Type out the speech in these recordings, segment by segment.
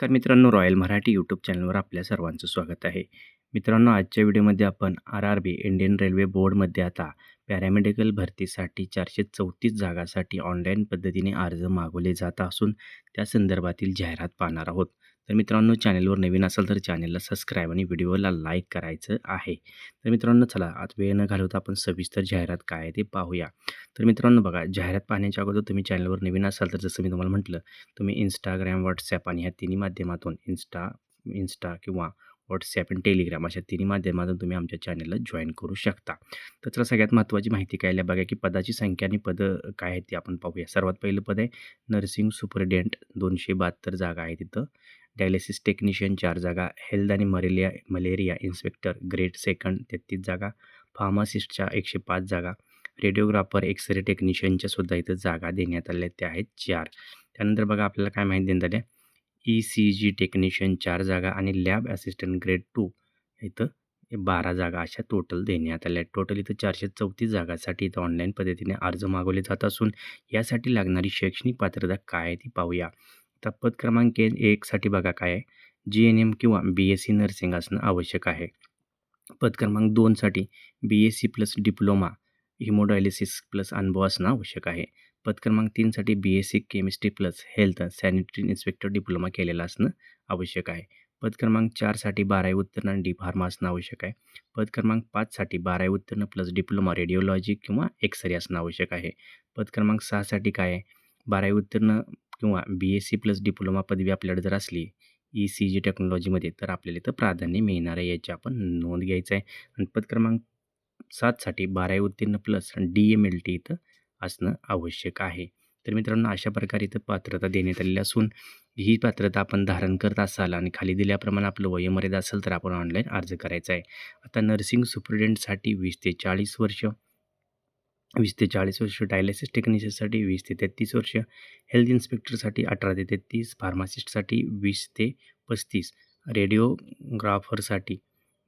नमस्कार मित्रांनो royal Marathi YouTube चॅनलवर आपल्या सर्वांचं स्वागत आहे. मित्रांनो आजच्या व्हिडिओमध्ये आपण R R B Indian railway बोर्डमध्ये आता पॅरामेडिकल भरतीसाठी चारशे चौतीस जागासाठी ऑनलाईन पद्धतीने अर्ज मागवले जात असून त्या संदर्भातील जाहिरात पाहणार आहोत. तर मित्रांनो चॅनलवर नवीन असाल तर चॅनलला सबस्क्राईब आणि व्हिडिओला लाईक करायचं आहे. तर मित्रांनो चला आज वेळ न घालवता आपण सविस्तर जाहिरात काय आहे ते पाहूया. तर मित्रांनो बघा जाहिरात पाहण्याच्या अगोदर तुम्ही चॅनलवर नवीन असाल तर जसं मी तुम्हाला म्हटलं तुम्ही इंस्टाग्राम व्हॉट्सॲप आणि ह्या तिन्ही माध्यमातून इन्स्टा इन्स्टा किंवा व्हॉट्सॲप आणि टेलिग्राम अशा तिन्ही माध्यमातून तुम्ही आमच्या चॅनलला जॉईन करू शकता. तर चला सगळ्यात महत्त्वाची माहिती काय बघा की पदाची संख्या आणि पदं काय आहेत ती आपण पाहूया. सर्वात पहिलं पद आहे नर्सिंग सुपरिटेंडेंट दोनशे बहात्तर जागा आहे तिथं. डायलिसिस टेक्निशियन चार जागा हेल्थ आणि malaria malaria inspector grade second तेहतीस जागा फार्मासिस्टच्या एकशे पाच जागा रेडिओग्राफर एक्सरे टेक्निशियनच्या सुद्धा इथं जागा देण्यात आल्या त्या आहेत चार. त्यानंतर बघा आपल्याला काय माहिती देण्यात आल्या ई सी जी टेक्निशियन चार जागा आणि लॅब असिस्टंट ग्रेड टू इथं बारा जागा अशा टोटल देण्यात आल्या. टोटल इथं चारशे चौतीस जागासाठी इथं ऑनलाईन पद्धतीने अर्ज मागवले जात असून यासाठी लागणारी शैक्षणिक पात्रता काय आहे ती पाहूया. तर पद क्रमांक एकसाठी बघा काय आहे. जी एन एम किंवा बी एस सी नर्सिंग असणं आवश्यक आहे. पद क्रमांक दोनसाठी B S C plus diploma haemodialysis plus अनुभव असणं आवश्यक आहे. पद क्रमांक तीनसाठी B S C chemistry plus health sanitary inspector diploma केलेला असणं आवश्यक आहे. पद क्रमांक चारसाठी बारावी उत्तीर्ण डी फार्मा असणं आवश्यक आहे. पद क्रमांक पाचसाठी बारावी उत्तीर्ण प्लस डिप्लोमा रेडिओलॉजी किंवा एक्सरे असणं आवश्यक आहे. पद क्रमांक सहासाठी काय आहे? बारावी उत्तीर्ण किंवा B S C plus diploma पदवी आपल्याकडे जर असली ई सी जी टेक्नॉलॉजीमध्ये तर आपल्याला इथं प्राधान्य मिळणार आहे याची आपण नोंद घ्यायचं आहे. आणि पद क्रमांक सातसाठी बारावी उत्तीर्ण plus D M L T इथं असणं आवश्यक आहे. तर मित्रांनो अशा प्रकारे इथं पात्रता देण्यात आलेली असून ही पात्रता आपण धारण करत असाल आणि खाली दिल्याप्रमाणे आपलं वयोमर्यादा असेल तर आपण ऑनलाईन अर्ज करायचा आहे. आता नर्सिंग सुप्रिटेंडसाठी वीस ते चाळीस वर्ष वीस ते चाळीस वर्ष डायलिसिस टेक्निशियनसाठी वीस ते तेहतीस वर्ष हेल्थ इन्स्पेक्टरसाठी अठरा ते तेहतीस फार्मासिस्टसाठी वीस ते पस्तीस रेडिओग्राफरसाठी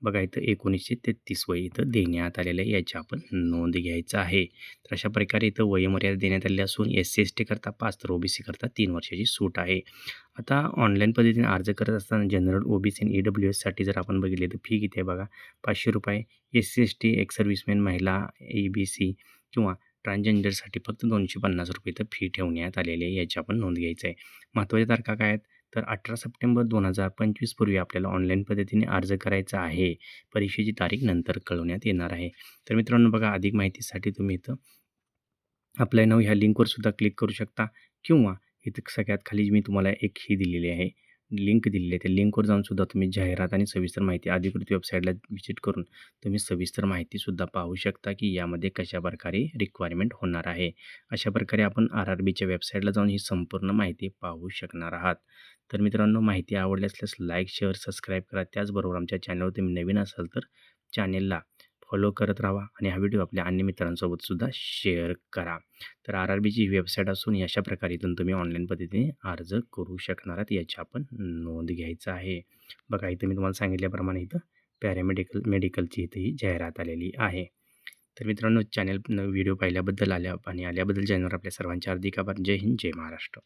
बघा इथं एकोणीसशे तेहतीस वय इथं देण्यात आलेलं आहे. याची आपण नोंद घ्यायचं आहे. तर अशा प्रकारे इथं वयोमर्यादा देण्यात आली असून एस सी एस टी करता पाच तर ओ बी सी करता तीन वर्षाची सूट आहे. आता ऑनलाईन पद्धतीने अर्ज करत असताना जनरल ओ बी सी आणि ई डब्ल्यू एससाठी जर आपण बघितले तर फी किती आहे बघा? पाचशे रुपये. एस सी एस टी एक सर्व्हिसमॅन महिला ए बी सी किंवा ट्रान्सजेंडरसाठी फक्त दोनशे पन्नास रुपये इथं फी ठेवण्यात आलेली आहे. याची आपण नोंद घ्यायचं आहे. महत्त्वाच्या तारखा काय आहेत? तर अठरा सप्टेंबर दोन हजार पंचवीसपूर्वी आपल्याला ऑनलाईन पद्धतीने अर्ज करायचा आहे. परीक्षेची तारीख नंतर कळवण्यात येणार आहे. तर मित्रांनो बघा अधिक माहितीसाठी तुम्ही इथं अप्लाय नाव ह्या लिंकवर सुद्धा क्लिक करू शकता किंवा इथं सगळ्यात खाली मी तुम्हाला एक ही दिलेली आहे. लिंक दिलेली आहे. त्या लिंकवर जाऊन सुद्धा तुम्ही जाहिरात आणि सविस्तर माहिती अधिकृत वेबसाईटला व्हिजिट करून तुम्ही सविस्तर माहितीसुद्धा पाहू शकता की यामध्ये कशा प्रकारे रिक्वायरमेंट होणार आहे. अशा प्रकारे आपण आर आर बीच्या वेबसाईटला जाऊन ही संपूर्ण माहिती पाहू शकणार आहात. तर मित्रांनो माहिती आवडली असल्यास लाईक शेअर सबस्क्राईब करा. त्याचबरोबर आमच्या चॅनलवर तुम्ही नवीन असाल तर चॅनेलला फॉलो करत राहा आणि हा व्हिडिओ आपल्या अन्य मित्रांसोबत सुद्धा शेअर करा. तर आर आर बीची वेबसाईट असून अशा प्रकारे इथून तुम्ही ऑनलाईन पद्धतीने अर्ज करू शकणार आहात याची आपण नोंद घ्यायचं आहे. बघा इथं मी तुम्हाला सांगितल्याप्रमाणे इथं पॅरामेडिकल मेडिकलची इथं ही जाहिरात आलेली आहे. तर मित्रांनो चॅनल व्हिडिओ पाहिल्याबद्दल आल्या आणि आल्याबद्दल चॅनलवर आपल्या सर्वांचे हार्दिक आभार. जय हिंद जय महाराष्ट्र.